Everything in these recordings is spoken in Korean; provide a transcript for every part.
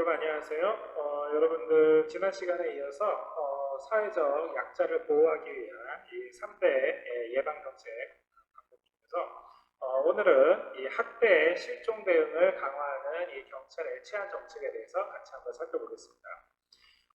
여러분 안녕하세요. 어, 여러분들 지난 시간에 이어서 어, 사회적 약자를 보호하기 위한 이 3대 예방 정책 방법 중에서 어, 오늘은 이 학대 실종 대응을 강화하는 이 경찰의 치안 정책에 대해서 같이 한번 살펴보겠습니다.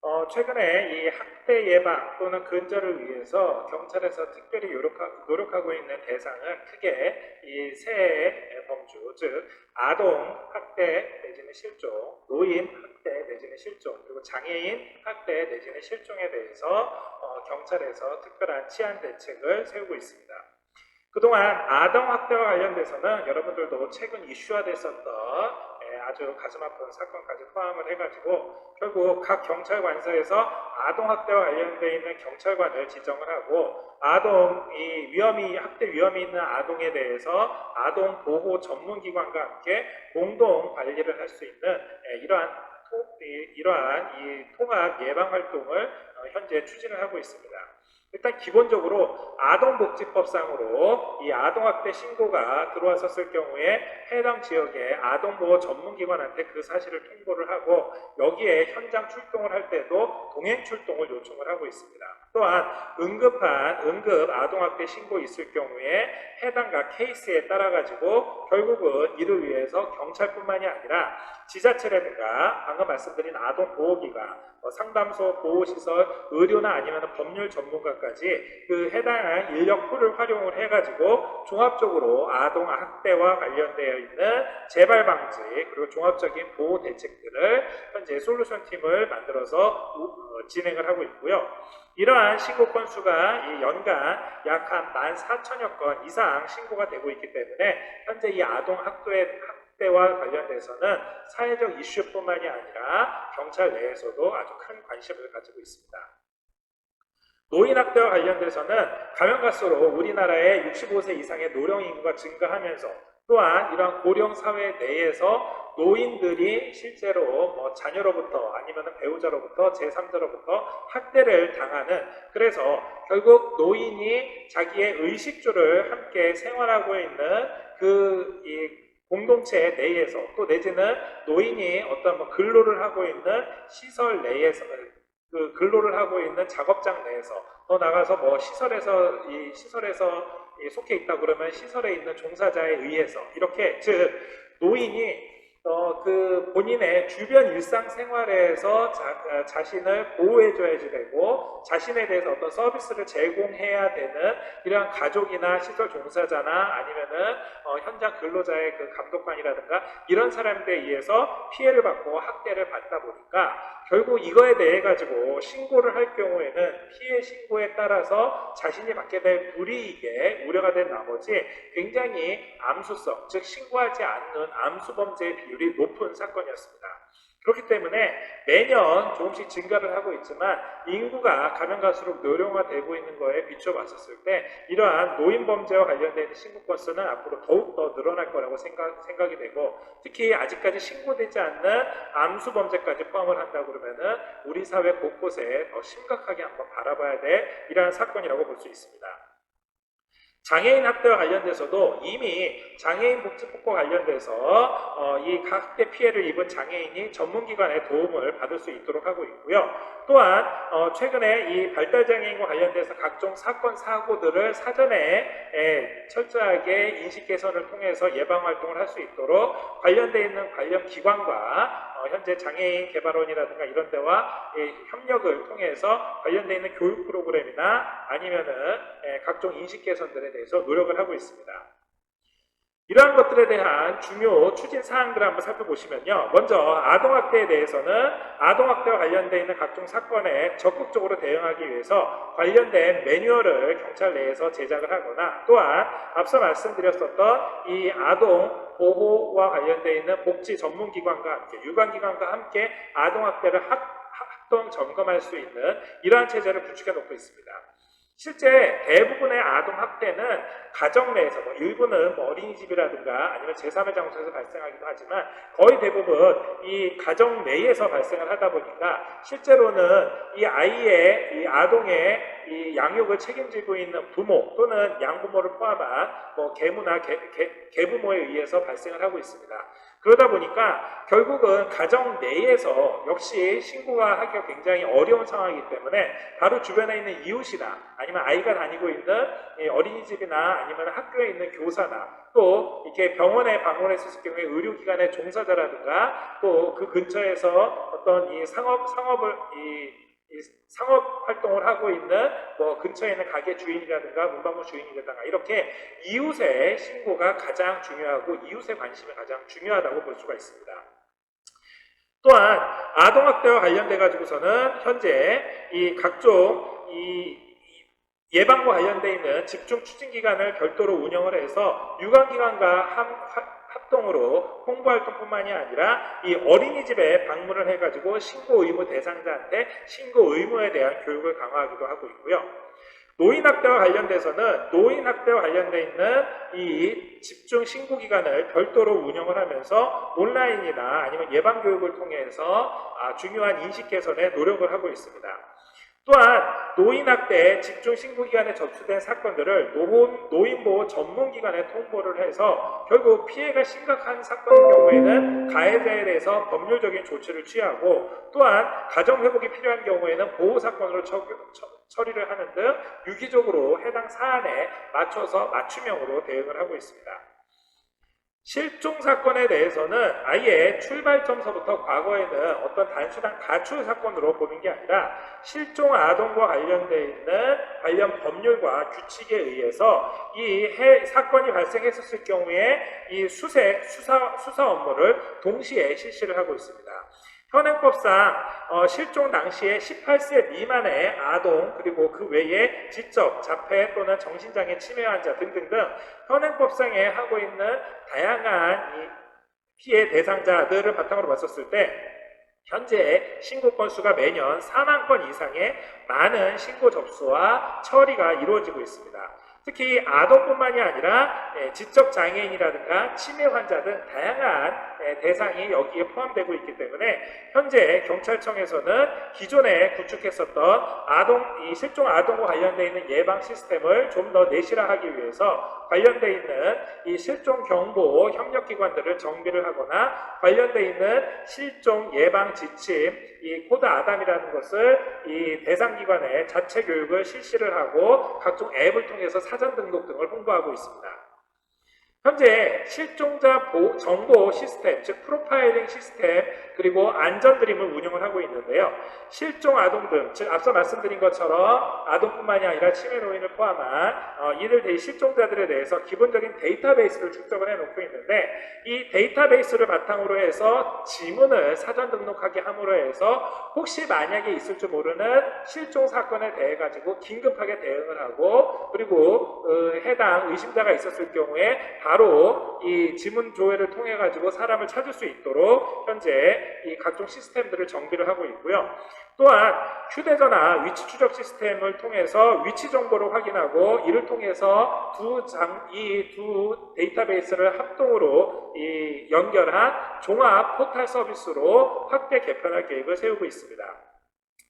어, 최근에 이 학대 예방 또는 근절을 위해서 경찰에서 특별히 노력하, 노력하고 있는 대상은 크게 이세 범주, 즉 아동 학대 내지는 실종, 노인 학대 내지는 실종, 그리고 장애인 학대 내지는 실종에 대해서 어, 경찰에서 특별한 치안 대책을 세우고 있습니다. 그동안 아동 학대와 관련돼서는 여러분들도 최근 이슈화됐었던 예, 아주 가슴 아픈 사건까지 포함을 해가지고 결국 각 경찰관서에서 아동 학대와 관련되어 있는 경찰관을 지정을 하고 아동이 위험이 학대 위험이 있는 아동에 대해서 아동 보호 전문기관과 함께 공동 관리를 할 수 있는 예, 이러한 이러한 이 통합 예방 활동을 어, 현재 추진을 하고 있습니다. 일단 기본적으로 아동복지법상으로 이 아동학대 신고가 들어왔었을 경우에 해당 지역의 아동보호 전문기관한테 그 사실을 통보를 하고 여기에 현장 출동을 할 때도 동행 출동을 요청을 하고 있습니다. 또한 응급한 응급 아동학대 신고 있을 경우에 해당 각 케이스에 따라 가지고 결국은 이를 위해서 경찰뿐만이 아니라 지자체라든가 방금 말씀드린 아동 보호기관, 뭐 상담소, 보호시설, 의료나 아니면 법률 전문가까지 그 해당한 인력 풀을 활용을 해가지고 종합적으로 아동 학대와 관련되어 있는 재발 방지 그리고 종합적인 보호 대책들을 현재 솔루션 팀을 만들어서 우- 어, 진행을 하고 있고요. 이러한 신고 건수가 이 연간 약 한 14,000여 건 이상 신고가 되고 있기 때문에 현재 이 아동 학대, 학대와 관련돼서는 사회적 이슈뿐만이 아니라 경찰 내에서도 아주 큰 관심을 가지고 있습니다. 노인 학대와 관련돼서는 가면 갈수록 우리나라의 65세 이상의 노령 인구가 증가하면서 또한 이러한 고령 사회 내에서 노인들이 실제로 뭐 자녀로부터 아니면 배우자로부터 제3자로부터 학대를 당하는 그래서 결국 노인이 자기의 의식주를 함께 생활하고 있는 그 이 공동체 내에서 또 내지는 노인이 어떤 뭐 근로를 하고 있는 시설 내에서 그 근로를 하고 있는 작업장 내에서 더 나가서 뭐 시설에서 이 시설에서 이 속해 있다 그러면 시설에 있는 종사자에 의해서 이렇게 즉 노인이 어, 그 본인의 주변 일상 생활에서 자, 자, 신을 보호해줘야지 되고 자신에 대해서 어떤 서비스를 제공해야 되는 이러한 가족이나 시설 종사자나 아니면은 어, 현장 근로자의 그 감독관이라든가 이런 사람들에 의해서 피해를 받고 학대를 받다 보니까 결국 이거에 대해 가지고 신고를 할 경우에는 피해 신고에 따라서 자신이 받게 될 불이익에 우려가 된 나머지 굉장히 암수성, 즉 신고하지 않는 암수 범죄의 비율이 높은 사건이었습니다. 그렇기 때문에 매년 조금씩 증가를 하고 있지만 인구가 가면 갈수록 노령화되고 있는 거에 비춰봤었을 때 이러한 노인 범죄와 관련된 신고 건수는 앞으로 더욱 더 늘어날 거라고 생각, 생각이 되고 특히 아직까지 신고되지 않는 암수 범죄까지 포함을 한다 그러면은 우리 사회 곳곳에 더 심각하게 한번 바라봐야 될 이러한 사건이라고 볼 수 있습니다. 장애인 학대와 관련돼서도 이미 장애인 복지법과 관련돼서 어, 이 학대 피해를 입은 장애인이 전문기관의 도움을 받을 수 있도록 하고 있고요. 또한 어, 최근에 이 발달장애인과 관련돼서 각종 사건 사고들을 사전에 에, 철저하게 인식 개선을 통해서 예방 활동을 할 수 있도록 관련돼 있는 관련 기관과 어, 현재 장애인 개발원이라든가 이런 데와 이 협력을 통해서 관련돼 있는 교육 프로그램이나 아니면은 에, 각종 인식 개선들에 대해서 노력을 하고 있습니다. 이러한 것들에 대한 중요 추진 사항들을 한번 살펴보시면요. 먼저 아동학대에 대해서는 아동학대와 관련되어 있는 각종 사건에 적극적으로 대응하기 위해서 관련된 매뉴얼을 경찰 내에서 제작을 하거나 또한 앞서 말씀드렸었던 이 아동 보호와 관련되어 있는 복지 전문기관과 함께 유관기관과 함께 아동학대를 합, 합동 점검할 수 있는 이러한 체제를 구축해 놓고 있습니다. 실제 대부분의 아동 학대는 가정 내에서 뭐 일부는 뭐 어린이집이라든가 아니면 제3의 장소에서 발생하기도 하지만 거의 대부분 이 가정 내에서 발생을 하다 보니까 실제로는 이 아이의 이 아동의 이 양육을 책임지고 있는 부모 또는 양부모를 포함한 뭐 계무나 계, 계, 계부모에 의해서 발생을 하고 있습니다. 그러다 보니까 결국은 가정 내에서 역시 신고가 하기가 굉장히 어려운 상황이기 때문에 바로 주변에 있는 이웃이나 아니면 아이가 다니고 있는 이 어린이집이나 아니면 학교에 있는 교사나 또 이렇게 병원에 방문했을 경우에 의료기관의 종사자라든가 또 그 근처에서 어떤 이 상업 상업을 이, 이 상업 활동을 하고 있는 뭐 근처에 있는 가게 주인이라든가 문방구 주인이라든가 이렇게 이웃의 신고가 가장 중요하고 이웃의 관심이 가장 중요하다고 볼 수가 있습니다. 또한 아동학대와 관련돼 가지고서는 현재 이 각종 이 예방과 관련돼 있는 집중 추진 기관을 별도로 운영을 해서 유관 기관과 합동으로 홍보 활동뿐만이 아니라 이 어린이집에 방문을 해가지고 신고 의무 대상자한테 신고 의무에 대한 교육을 강화하기도 하고 있고요. 노인학대와 관련돼서는 노인학대와 관련돼 있는 이 집중 신고 기관을 별도로 운영을 하면서 온라인이나 아니면 예방 교육을 통해서 아, 중요한 인식 개선에 노력을 하고 있습니다. 또한 노인학대 집중 신고기관에 접수된 사건들을 노인, 노인보호 전문기관에 통보를 해서 결국 피해가 심각한 사건인 경우에는 가해자에 대해서 법률적인 조치를 취하고 또한 가정회복이 필요한 경우에는 보호사건으로 처, 처, 처리를 하는 등 유기적으로 해당 사안에 맞춰서 맞춤형으로 대응을 하고 있습니다. 실종 사건에 대해서는 아예 출발점서부터 과거에는 어떤 단순한 가출 사건으로 보는 게 아니라 실종 아동과 관련되어 있는 관련 법률과 규칙에 의해서 이 해, 사건이 발생했었을 경우에 이 수색, 수사, 수사 업무를 동시에 실시를 하고 있습니다. 현행법상 어, 실종 당시에 18세 미만의 아동 그리고 그 외에 지적, 자폐 또는 정신장애 치매 환자 등등등 현행법상에 하고 있는 다양한 이 피해 대상자들을 바탕으로 봤었을 때 현재 신고 건수가 매년 4만 건 이상의 많은 신고 접수와 처리가 이루어지고 있습니다. 특히 아동뿐만이 아니라 예, 지적 장애인이라든가 치매 환자 등 다양한 예, 대상이 여기에 포함되고 있기 때문에 현재 경찰청에서는 기존에 구축했었던 아동 이 실종 아동과 관련되어 있는 예방 시스템을 좀 더 내실화하기 위해서 관련되어 있는 이 실종 경보 협력 기관들을 정비를 하거나 관련되어 있는 실종 예방 지침 이 코드 아담이라는 것을 이 대상 기관에 자체 교육을 실시를 하고 각종 앱을 통해서 사전 등록 등을 홍보하고 있습니다. 현재 실종자 보- 정보 시스템, 즉 프로파일링 시스템 그리고 안전 드림을 운영을 하고 있는데요. 실종 아동 등, 즉 앞서 말씀드린 것처럼 아동뿐만이 아니라 치매 노인을 포함한 어, 이들 대 실종자들에 대해서 기본적인 데이터베이스를 축적을 해놓고 있는데 이 데이터베이스를 바탕으로 해서 지문을 사전 등록하게 함으로 해서 혹시 만약에 있을 줄 모르는 실종 사건에 대해 가지고 긴급하게 대응을 하고 그리고 어, 해당 의심자가 있었을 경우에 바로 이 지문 조회를 통해 가지고 사람을 찾을 수 있도록 현재 이 각종 시스템들을 정비를 하고 있고요. 또한 휴대전화 위치 추적 시스템을 통해서 위치 정보를 확인하고 이를 통해서 두 장, 이 두 데이터베이스를 합동으로 이 연결한 종합 포탈 서비스로 확대 개편할 계획을 세우고 있습니다.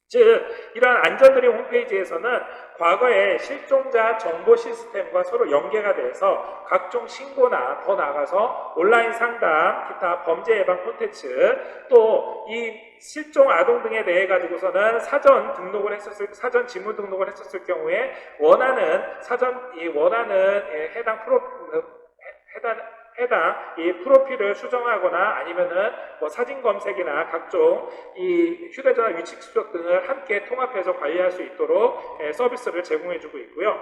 즉, 이러한 안전드림 홈페이지에서는 과거의 실종자 정보 시스템과 서로 연계가 돼서 각종 신고나 더 나아가서 온라인 상담, 기타 범죄 예방 콘텐츠, 또 이 실종 아동 등에 대해 가지고서는 사전 등록을 했었을 사전 지문 등록을 했었을 경우에 원하는 사전 이 원하는 예, 해당 프로 해- 해당 해당 이 프로필을 수정하거나 아니면은 뭐 사진 검색이나 각종 이 휴대전화 위치 추적 등을 함께 통합해서 관리할 수 있도록 예, 서비스를 제공해주고 있고요.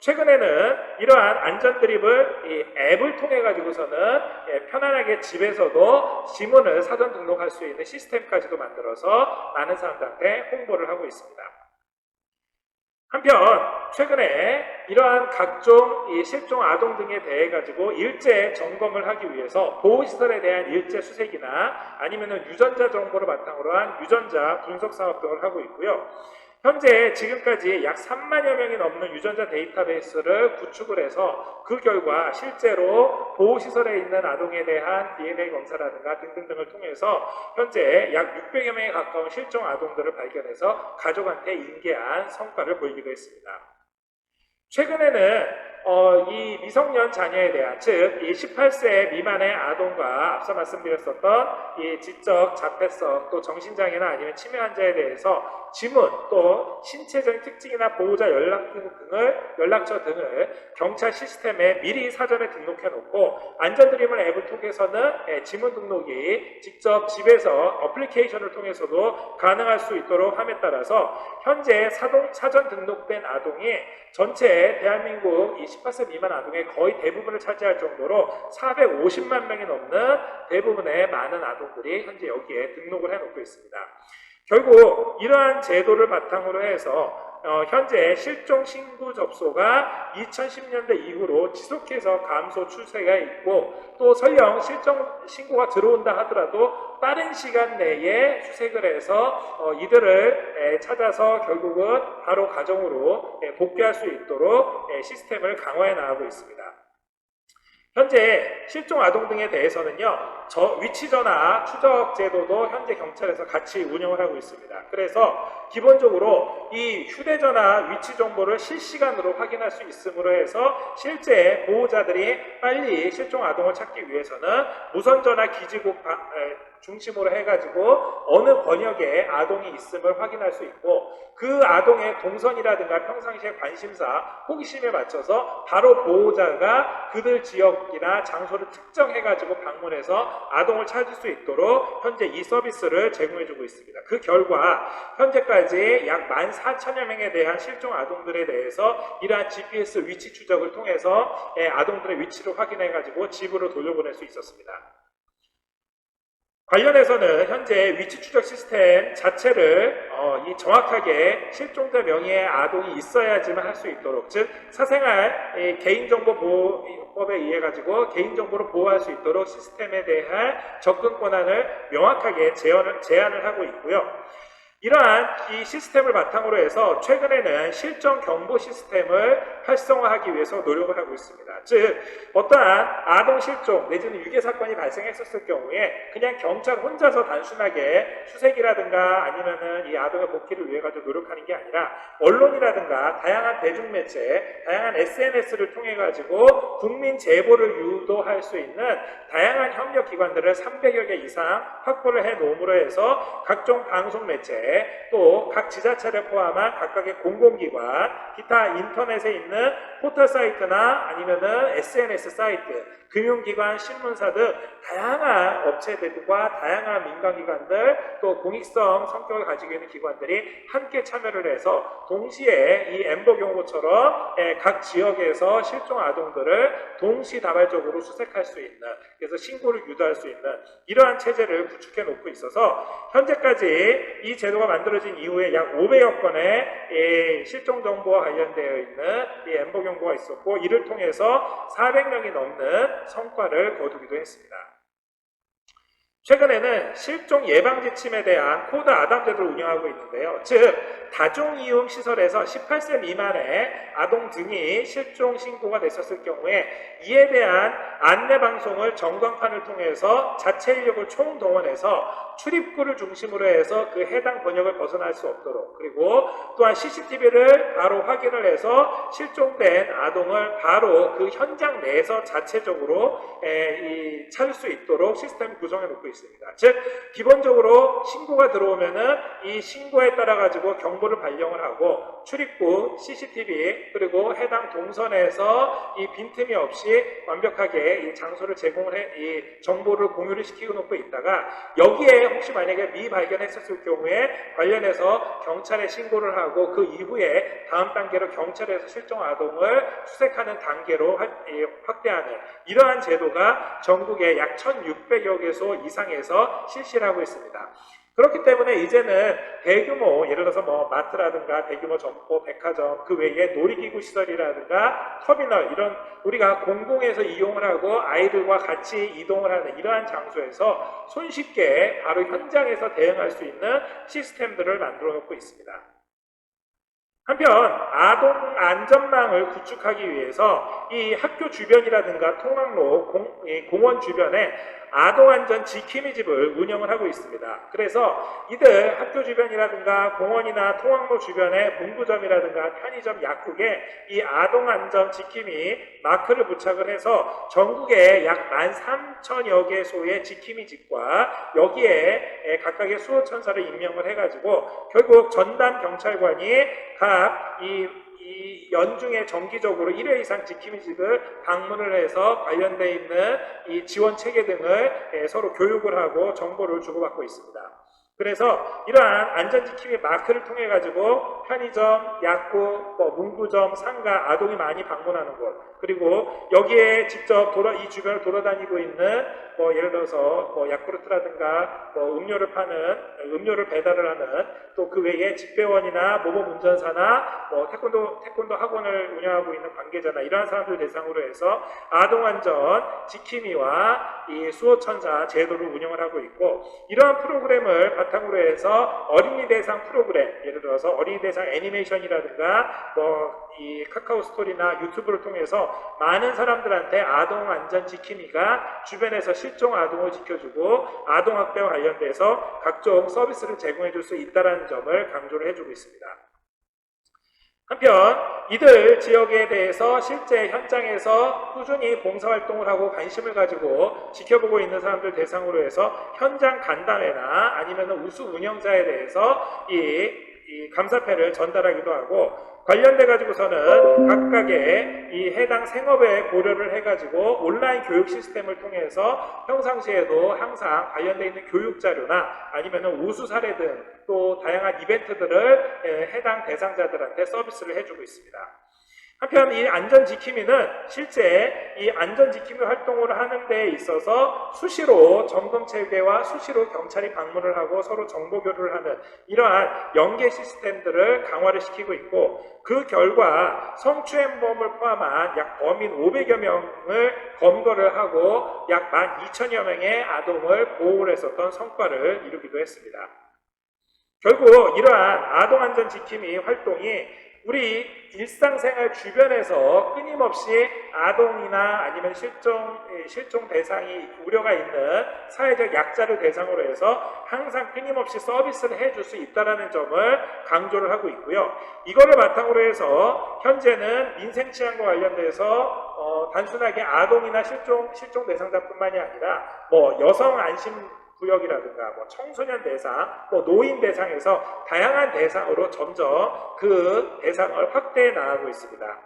최근에는 이러한 안전 드립을 이 앱을 통해 가지고서는 예, 편안하게 집에서도 지문을 사전 등록할 수 있는 시스템까지도 만들어서 많은 사람들한테 홍보를 하고 있습니다. 한편 최근에 이러한 각종 이 실종 아동 등에 대해 가지고 일제 점검을 하기 위해서 보호시설에 대한 일제 수색이나 아니면은 유전자 정보를 바탕으로 한 유전자 분석 사업 등을 하고 있고요. 현재 지금까지 약 3만여 명이 넘는 유전자 데이터베이스를 구축을 해서 그 결과 실제로 보호시설에 있는 아동에 대한 DNA 검사라든가 등등등을 통해서 현재 약 600여 명에 가까운 실종 아동들을 발견해서 가족한테 인계한 성과를 보이기도 했습니다. 최근에는 어, 이 미성년 자녀에 대한 즉 이 18세 미만의 아동과 앞서 말씀드렸었던 이 지적 자폐성 또 정신장애나 아니면 치매 환자에 대해서 지문 또 신체적인 특징이나 보호자 연락 등을 연락처 등을 경찰 시스템에 미리 사전에 등록해 놓고 안전드림을 앱을 통해서는 예, 지문 등록이 직접 집에서 어플리케이션을 통해서도 가능할 수 있도록 함에 따라서 현재 사동, 사전 등록된 아동이 전체 대한민국 이 18세 미만 아동의 거의 대부분을 차지할 정도로 450만 명이 넘는 대부분의 많은 아동들이 현재 여기에 등록을 해놓고 있습니다. 결국 이러한 제도를 바탕으로 해서 어, 현재 실종 신고 접소가 2010년대 이후로 지속해서 감소 추세가 있고 또 설령 실종 신고가 들어온다 하더라도 빠른 시간 내에 수색을 해서 어, 이들을 에, 찾아서 결국은 바로 가정으로 에, 복귀할 수 있도록 에, 시스템을 강화해 나가고 있습니다. 현재 실종 아동 등에 대해서는요, 저 위치 전화 추적 제도도 현재 경찰에서 같이 운영을 하고 있습니다. 그래서 기본적으로 이 휴대전화 위치 정보를 실시간으로 확인할 수 있으므로 해서 실제 보호자들이 빨리 실종 아동을 찾기 위해서는 무선전화 기지국 중심으로 해가지고 어느 번역에 아동이 있음을 확인할 수 있고 그 아동의 동선이라든가 평상시의 관심사, 호기심에 맞춰서 바로 보호자가 그들 지역이나 장소를 특정해가지고 방문해서 아동을 찾을 수 있도록 현재 이 서비스를 제공해주고 있습니다. 그 결과 현재까지 약 14,000여 명에 대한 실종 아동들에 대해서 이러한 GPS 위치 추적을 통해서 예, 아동들의 위치를 확인해가지고 집으로 돌려보낼 수 있었습니다. 관련해서는 현재 위치 추적 시스템 자체를 어, 이 정확하게 실종자 명의의 아동이 있어야지만 할 수 있도록 즉 사생활 이 개인정보 보호법에 의해 가지고 개인정보를 보호할 수 있도록 시스템에 대한 접근 권한을 명확하게 제한을, 제한을 하고 있고요. 이러한 이 시스템을 바탕으로 해서 최근에는 실종 경보 시스템을 활성화하기 위해서 노력을 하고 있습니다. 즉 어떠한 아동 실종 내지는 유괴 사건이 발생했었을 경우에 그냥 경찰 혼자서 단순하게 수색이라든가 아니면은 이 아동의 복귀를 위해 가지고 노력하는 게 아니라 언론이라든가 다양한 대중 매체, 다양한 SNS를 통해 가지고 국민 제보를 유도할 수 있는 다양한 협력 기관들을 300여 개 이상 확보를 해 놓음으로 해서 각종 방송 매체 또 각 지자체를 포함한 각각의 공공기관, 기타 인터넷에 있는 포털 사이트나 아니면은 SNS 사이트, 금융기관, 신문사 등 다양한 업체들과 다양한 민간기관들 또 공익성 성격을 가지고 있는 기관들이 함께 참여를 해서 동시에 이 엠버 경보처럼 예, 각 지역에서 실종 아동들을 동시다발적으로 수색할 수 있는 그래서 신고를 유도할 수 있는 이러한 체제를 구축해 놓고 있어서 현재까지 이 제도가 만들어진 이후에 약 500여 건의 이 실종 정보와 관련되어 있는 이 엠버 경보가 있었고 이를 통해서 400명이 넘는 성과를 거두기도 했습니다. 최근에는 실종 예방 지침에 대한 코드 아담제도를 운영하고 있는데요. 즉 다중 이용 시설에서 18세 미만의 아동 등이 실종 신고가 됐었을 경우에 이에 대한 안내 방송을 전광판을 통해서 자체 인력을 총동원해서 출입구를 중심으로 해서 그 해당 번역을 벗어날 수 없도록 그리고 또한 CCTV를 바로 확인을 해서 실종된 아동을 바로 그 현장 내에서 자체적으로 에, 이, 찾을 수 있도록 시스템을 구성해 놓고 있습니다. 즉 기본적으로 신고가 들어오면은 이 신고에 따라 가지고 경보 를 발령을 하고 출입구 CCTV 그리고 해당 동선에서 이 빈틈이 없이 완벽하게 이 장소를 제공을 해 이 정보를 공유를 시키고 있다가 여기에 혹시 만약에 미발견했었을 경우에 관련해서 경찰에 신고를 하고 그 이후에 다음 단계로 경찰에서 실종 아동을 수색하는 단계로 확대하는 이러한 제도가 전국에 약 1,600여 개소 이상에서 실시를 하고 있습니다. 그렇기 때문에 이제는 대규모 예를 들어서 뭐 마트라든가 대규모 점포, 백화점 그 외에 놀이기구 시설이라든가 터미널 이런 우리가 공공에서 이용을 하고 아이들과 같이 이동을 하는 이러한 장소에서 손쉽게 바로 현장에서 대응할 수 있는 시스템들을 만들어 놓고 있습니다. 한편 아동 안전망을 구축하기 위해서 이 학교 주변이라든가 통학로, 공, 이 공원 주변에 아동 안전 지킴이 집을 운영을 하고 있습니다. 그래서 이들 학교 주변이라든가 공원이나 통학로 주변에 문구점이라든가 편의점 약국에 이 아동 안전 지킴이 마크를 부착을 해서 전국에 약 13,000여 개소의 지킴이 집과 여기에 각각의 수호천사를 임명을 해가지고 결국 전담 경찰관이 각이 이 연중에 정기적으로 1회 이상 지킴이 집을 방문을 해서 관련돼 있는 이 지원 체계 등을 예, 서로 교육을 하고 정보를 주고받고 있습니다. 그래서 이러한 안전지킴이 마크를 통해 가지고 편의점, 약국, 뭐 문구점, 상가, 아동이 많이 방문하는 곳. 그리고 여기에 직접 돌아 이 주변을 돌아다니고 있는 뭐 예를 들어서 뭐 야쿠르트라든가 뭐 음료를 파는 음료를 배달을 하는 또 그 외에 집배원이나 모범 운전사나 뭐 태권도 태권도 학원을 운영하고 있는 관계자나 이러한 사람들 대상으로 해서 아동 안전 지킴이와 이 수호천사 제도를 운영을 하고 있고 이러한 프로그램을 바탕으로 해서 어린이 대상 프로그램 예를 들어서 어린이 대상 애니메이션이라든가 뭐 이 카카오 스토리나 유튜브를 통해서 많은 사람들한테 아동 안전 지킴이가 주변에서 실종 아동을 지켜주고 아동 학대와 관련돼서 각종 서비스를 제공해 줄 수 있다는 점을 강조를 해주고 있습니다. 한편 이들 지역에 대해서 실제 현장에서 꾸준히 봉사활동을 하고 관심을 가지고 지켜보고 있는 사람들 대상으로 해서 현장 간담회나 아니면 우수 운영자에 대해서 이, 이 감사패를 전달하기도 하고 관련돼 가지고서는 각각의 이 해당 생업에 고려를 해 가지고 온라인 교육 시스템을 통해서 평상시에도 항상 관련돼 있는 교육 자료나 아니면 우수 사례 등 또 다양한 이벤트들을 에, 해당 대상자들한테 서비스를 해주고 있습니다. 한편 이 안전 지킴이는 실제 이 안전 지킴이 활동을 하는 데 있어서 수시로 점검 체계와 수시로 경찰이 방문을 하고 서로 정보 교류를 하는 이러한 연계 시스템들을 강화를 시키고 있고 그 결과 성추행범을 포함한 약 범인 500여 명을 검거를 하고 약 12,000여 명의 아동을 보호를 했었던 성과를 이루기도 했습니다. 결국 이러한 아동안전 지킴이 활동이 우리 일상생활 주변에서 끊임없이 아동이나 아니면 실종, 실종 대상이 우려가 있는 사회적 약자를 대상으로 해서 항상 끊임없이 서비스를 해줄 수 있다는 점을 강조를 하고 있고요. 이거를 바탕으로 해서 현재는 민생치안과 관련돼서 어, 단순하게 아동이나 실종, 실종 대상자뿐만이 아니라 뭐 여성 안심 구역이라든가 뭐 청소년 대상, 뭐 노인 대상에서 다양한 대상으로 점점 그 대상을 확대해 나가고 있습니다.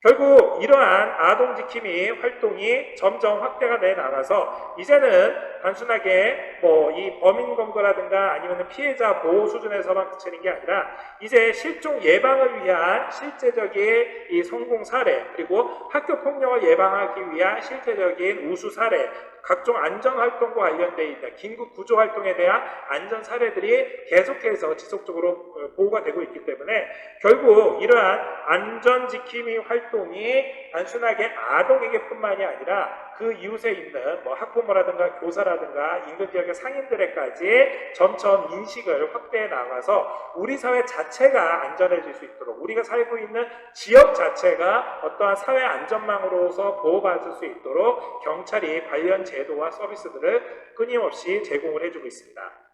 결국 이러한 아동 지킴이 활동이 점점 확대가 돼 나가서 이제는 단순하게 뭐 이 범인 검거라든가 아니면 피해자 보호 수준에서만 그치는 게 아니라 이제 실종 예방을 위한 실제적인 이 성공 사례 그리고 학교 폭력을 예방하기 위한 실제적인 우수 사례 각종 안전 활동과 관련되어 있는 긴급 구조 활동에 대한 안전 사례들이 계속해서 지속적으로 어, 보호가 되고 있기 때문에 결국 이러한 안전 지킴이 활동이 단순하게 아동에게뿐만이 아니라 그 이웃에 있는 뭐 학부모라든가 교사라든가 인근 지역의 상인들에까지 점점 인식을 확대해 나가서 우리 사회 자체가 안전해질 수 있도록 우리가 살고 있는 지역 자체가 어떠한 사회 안전망으로서 보호받을 수 있도록 경찰이 관련 제도와 서비스들을 끊임없이 제공을 해주고 있습니다.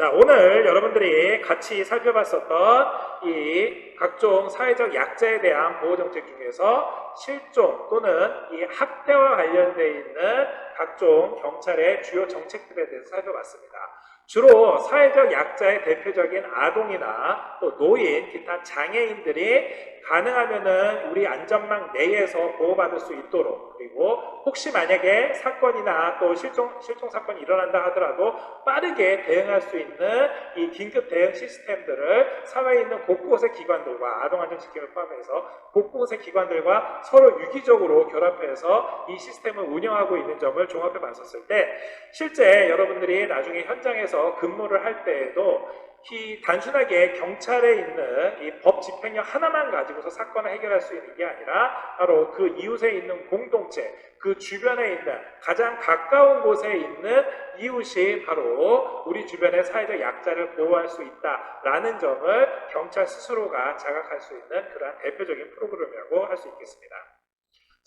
자, 오늘 여러분들이 같이 살펴봤었던 이 각종 사회적 약자에 대한 보호정책 중에서 실종 또는 이 학대와 관련되어 있는 각종 경찰의 주요 정책들에 대해서 살펴봤습니다. 주로 사회적 약자의 대표적인 아동이나 또 노인, 기타 장애인들이 가능하면은 우리 안전망 내에서 보호받을 수 있도록 그리고 혹시 만약에 사건이나 또 실종 실종 사건이 일어난다 하더라도 빠르게 대응할 수 있는 이 긴급 대응 시스템들을 사회에 있는 곳곳의 기관들과 아동 안전 지킴을 포함해서 곳곳의 기관들과 서로 유기적으로 결합해서 이 시스템을 운영하고 있는 점을 종합해 봤었을 때 실제 여러분들이 나중에 현장에서 근무를 할 때에도 이 단순하게 경찰에 있는 이 법 집행력 하나만 가지고서 사건을 해결할 수 있는 게 아니라 바로 그 이웃에 있는 공동체, 그 주변에 있는 가장 가까운 곳에 있는 이웃이 바로 우리 주변의 사회적 약자를 보호할 수 있다라는 점을 경찰 스스로가 자각할 수 있는 그러한 대표적인 프로그램이라고 할 수 있겠습니다.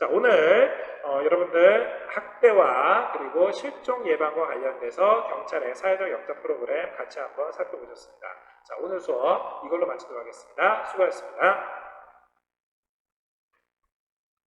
자, 오늘 어, 여러분들 학대와 그리고 실종 예방과 관련돼서 경찰의 사회적 역자 프로그램 같이 한번 살펴보셨습니다. 자, 오늘 수업 이걸로 마치도록 하겠습니다. 수고하셨습니다.